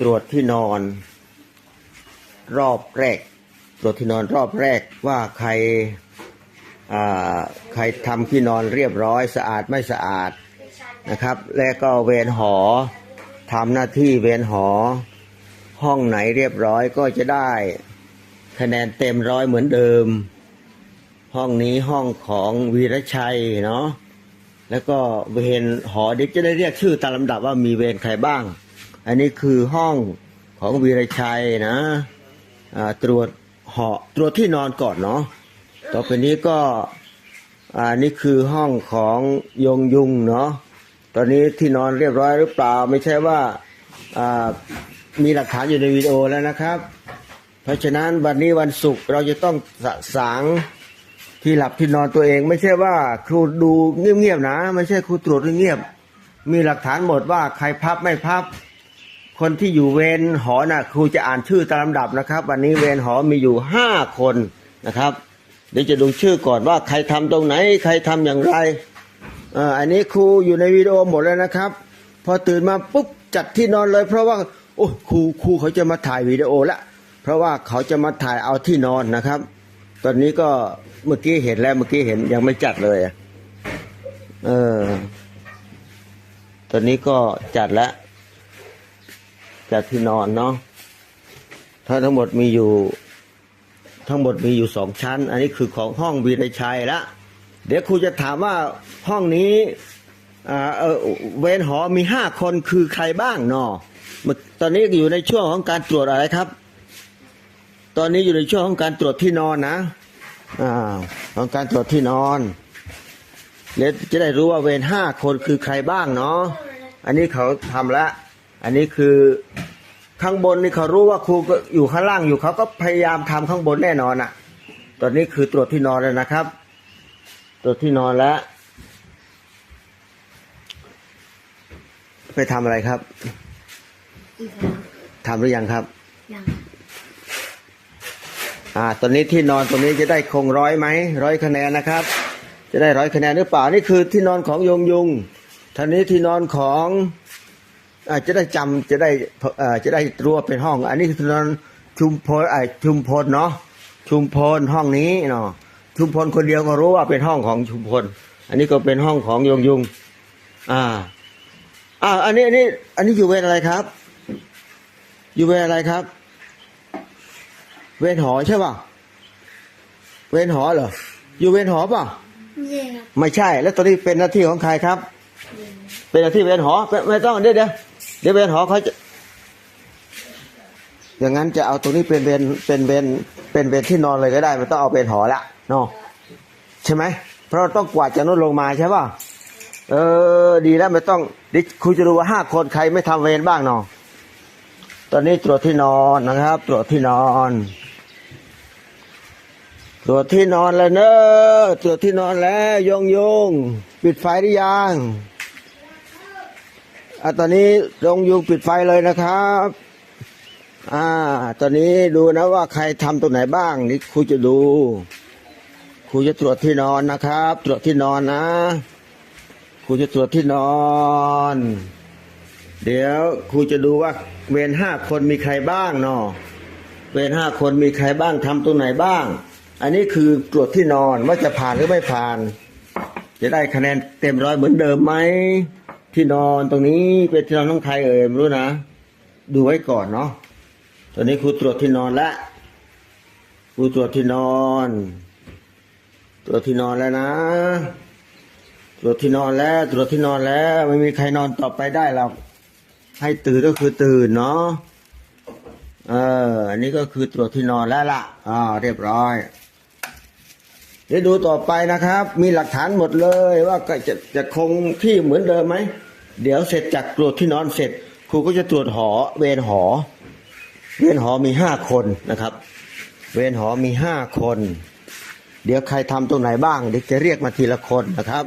ตรวจที่นอน รอบแรก ตรวจที่นอนรอบแรกว่าใครใครทำที่นอนเรียบร้อยสะอาดไม่สะอาดนะครับ และก็เวรหอทำหน้าที่เวรหอ ห้องไหนเรียบร้อยก็จะได้คะแนนเต็มร้อยเหมือนเดิม ห้องนี้ห้องของวีรชัยเนาะแล้วก็เวรหอเดี๋ยวจะได้เรียกชื่อตามลำดับว่ามีเวรใครบ้าง อันนี้คือห้องของวีรชัยนะตรวจหอตรวจที่นอนก่อนเนาะต่อไปนี้ก็อ่านี่คือห้องของยงยุงเนาะตอนนี้ที่นอนเรียบร้อยหรือเปล่า ไม่ใช่ว่ามีหลักฐานอยู่ในวิดีโอแล้วนะครับ เพราะฉะนั้นวันนี้วันศุกร์เราจะต้องสะสางที่หลับที่นอนตัวเอง ไม่ใช่ว่าครูดูเงียบๆนะ ไม่ใช่ครูตรวจเงียบ มีหลักฐานหมดว่าใครพับไม่พับ คนที่อยู่เวรหอน่ะครูจะอ่านชื่อตามลำดับนะครับ วันนี้เวรหอมีอยู่ห้าคนนะครับ เดี๋ยวจะดูชื่อก่อนว่าใครทำตรงไหน ใครทำอย่างไรเอ่ออันนี้ครูอยู่ในวิดีโอหมดแล้วนะครับ พอตื่นมาปุ๊บจัดที่นอนเลย เพราะว่าโอ้ครูครูเขาจะมาถ่ายวิดีโอละเพราะว่าเขาจะมาถ่ายเอาที่นอนนะครับ ตอนนี้ก็เมื่อกี้เห็นแล้วเมื่อกี้เห็นยังไม่จัดเลยเออตอนนี้ก็จัดแล้ว จัดที่นอนเนาะถ้าทั้งหมดมีอยู่ ทั้งหมดมีอยู่สองชั้น อันนี้คือของห้องวีรชัยละเดี๋ยวครูจะถามว่าห้องนี้เวรหอมีห้าคนคือใครบ้างเนาะเมื่อตอนนี้อยู่ในช่วงของการตรวจอะไรครับ ตอนนี้อยู่ในช่วงของการตรวจที่นอนนะอ่าของการตรวจที่นอนเดี๋ยวจะได้รู้ว่าเวรห้าคนคือใครบ้างเนาะ อันนี้เขาทำล้วอันนี้คือ ข้างบนนี่เขารู้ว่าครูก็อยู่ข้างล่างอยู่เขาก็พยายามทำข้างบนแน่นอนอะ ตอนนี้คือตรวจที่นอนแล้วนะครับ ตรวจที่นอนแล้ว ไปทำอะไรครับอีกแล้วทำหรือยังครับยังอ่า ตอนนี้ที่นอนตรงนี้จะได้คงร้อยไหมร้อยคะแนนนะครับ จะได้ร้อยคะแนนหรือเปล่านี่คือที่นอนของยงยุงท่านี้ที่นอนของอา จะได้จำจะได้เอ่อจะได้รู้ว่าเป็นห้อง อันนี้คือที่นอนชุมพลไอชุมพลเนาะชุมพลห้องนี้เนาะชุมพลคนเดียวก็รู้ว่าเป็นห้องของชุมพล อันนี้ก็เป็นห้องของยงยุง อ่า อ่า อันนี้อันนี้ อันนี้อยู่เวรอะไรครับ อยู่เวรอะไรครับ เวรหอใช่ป่ะเวรหอเหรออยู่เวรหอป่ะไม่ใช่ครับไม่ใช่แล้วตอนนี้เป็นหน้าที่ของใครครับ เป็นหน้าที่เวรหอไม่ไม่ต้องเดี๋ยวเดี๋ยว เดี๋ยวเวรหอเขาจะอย่างนั้นจะเอาตรงนี้เป็นเวรเป็นเวรเป็นเวรที่นอนเลยก็ได้ไม่ต้องเอาเวรหอละเนาะใช่ไหมเพราะเราต้องกวาดจากนู้นลงมาใช่ป่ะเออ ดีแล้วไม่ต้องดิครูจะรู้ว่าห้าคนใครไม่ทำเวรบ้างเนาะตอนนี้ตรวจที่นอนนะครับ ตรวจที่นอนตรวจที่นอนแล้วเนอะตรวจที่นอนแล้วยงยงปิดไฟหรือยัง อะตอนนี้ยงยงปิดไฟเลยนะครับ อ่า ตอนนี้ดูนะว่าใครทำตรงไหนบ้างนี่ครูจะดูครูจะตรวจที่นอนนะครับ ตรวจที่นอนนะครูจะตรวจที่นอน เดี๋ยวครูจะดูว่า เวรห้าคนมีใครบ้างเนาะเวรห้าคนมีใครบ้างทำตรงไหนบ้าง อันนี้คือตรวจที่นอนว่าจะผ่านหรือไม่ผ่าน จะได้คะแนนเต็มร้อยเหมือนเดิมไหม ที่นอนตรงนี้เป็นที่นอนของใครเอ่ยไม่รู้นะ ดูไว้ก่อนเนาะตอนนี้ครูตรวจที่นอนแล้วครูตรวจที่นอน ตรวจที่นอนแล้วนะ ตรวจที่นอนแล้ว ตรวจที่นอนแล้ว ไม่มีใครนอนต่อไปได้หรอกให้ตื่นก็คือตื่นเนาะเอออันนี้ก็คือตรวจที่นอนแล้วล่ะอ่าเรียบร้อย ดี๋ยวดูต่อไปนะครับ มีหลักฐานหมดเลยว่าจะจะคงที่เหมือนเดิมไหม เดี๋ยวเสร็จจากตรวจที่นอนเสร็จ ครูก็จะตรวจหอ เวรหอ เวรหอมีห้าคนนะครับ เวรหอมีห้าคน เดี๋ยวใครทำตรงไหนบ้างเดี๋ยวจะเรียกมาทีละคนนะครับ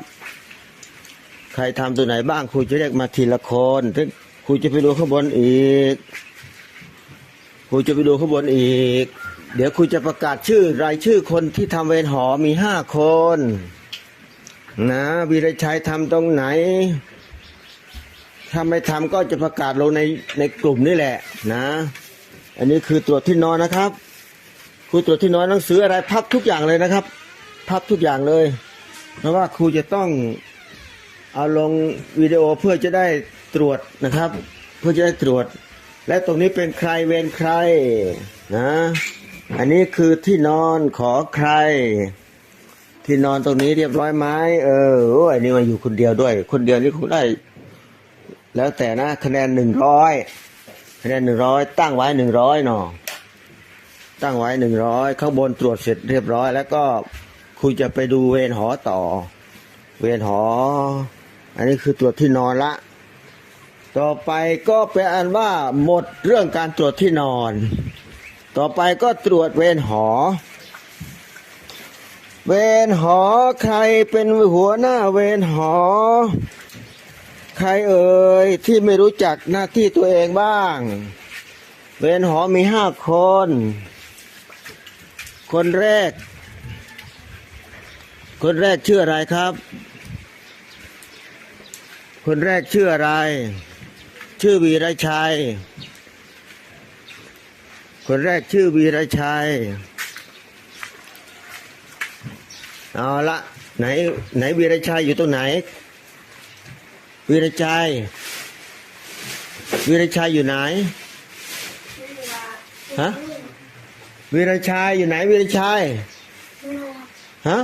ใครทำตรงไหนบ้างครูจะเรียกมาทีละคนซึ่งครูจะไปดูข้างบนอีก ครูจะไปดูข้างบนอีก เดี๋ยวครูจะประกาศชื่อรายชื่อคนที่ทำเวรหอมีห้าคน นะวีรชัยทำตรงไหนถ้าไม่ทำก็จะประกาศลงในในกลุ่มนี่แหละนะ อันนี้คือตรวจที่นอนนะครับครูตรวจที่นอนหนังสืออะไรพับทุกอย่างเลยนะครับ พับทุกอย่างเลย เพราะว่าครูจะต้องเอาลงวิดีโอเพื่อจะได้ตรวจนะครับ เพื่อจะได้ตรวจ และตรงนี้เป็นใครเวรใครนะ อันนี้คือที่นอนขอใคร ที่นอนตรงนี้เรียบร้อยไหมเออโอ้ยนี่มาอยู่คนเดียวด้วย คนเดียวนี่คงได้ แล้วแต่นะคะแนนหนึ่งร้อยคะแนนหนึ่งร้อยตั้งไว้หนึ่งร้อยหนอตั้งไว้หนึ่งร้อยข้างบนตรวจเสร็จเรียบร้อย แล้วก็คุณจะไปดูเวรหอต่อ เวรหอ อันนี้คือตรวจที่นอนละ ต่อไปก็เป็นอันว่าหมดเรื่องการตรวจที่นอน ต่อไปก็ตรวจเวรหอ เวรหอใครเป็นหัวหน้าเวรหอ ใครเอ่ยที่ไม่รู้จักหน้าที่ตัวเองบ้าง เวรหอมีห้าคน คนแรก คนแรกชื่ออะไรครับ คนแรกชื่ออะไร ชื่อวีรชัย คนแรกชื่อวีรชัย เอาละไหน ไหนวีรชัยอยู่ตรงไหน วีรชัย วีรชัยอยู่ไหนฮะวีรชัยอยู่ไหนวีรชัยฮะ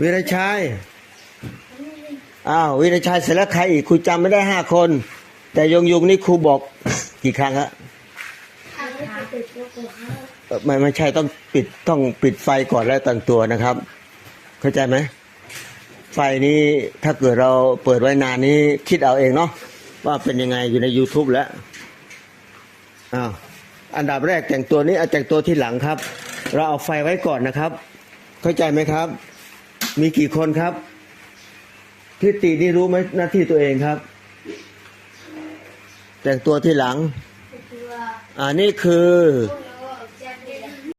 วีรชัยอ้าววีรชัยเสร็จแล้วใครอีกครูจำไม่ได้ห้าคน แต่ยงยงนี่ครูบอกกี่ครั้งฮะเอ่อไม่ไม่ใช่ต้องปิดต้องปิดไฟก่อนแล้วแต่งตัวนะครับ เข้าใจไหมไฟนี้ถ้าเกิดเราเปิดไว้นานนี้คิดเอาเองเนาะว่าเป็นยังไงอยู่ใน YouTube แล้วอ้าวอันดับแรกแต่งตัวนี้เอาแต่งตัวที่หลังครับ เราเอาไฟไว้ก่อนนะครับ เข้าใจไหมครับ มีกี่คนครับพี่ตินี่รู้ไหมหน้าที่ตัวเองครับ แต่งตัวที่หลัง อ่านี่คือเ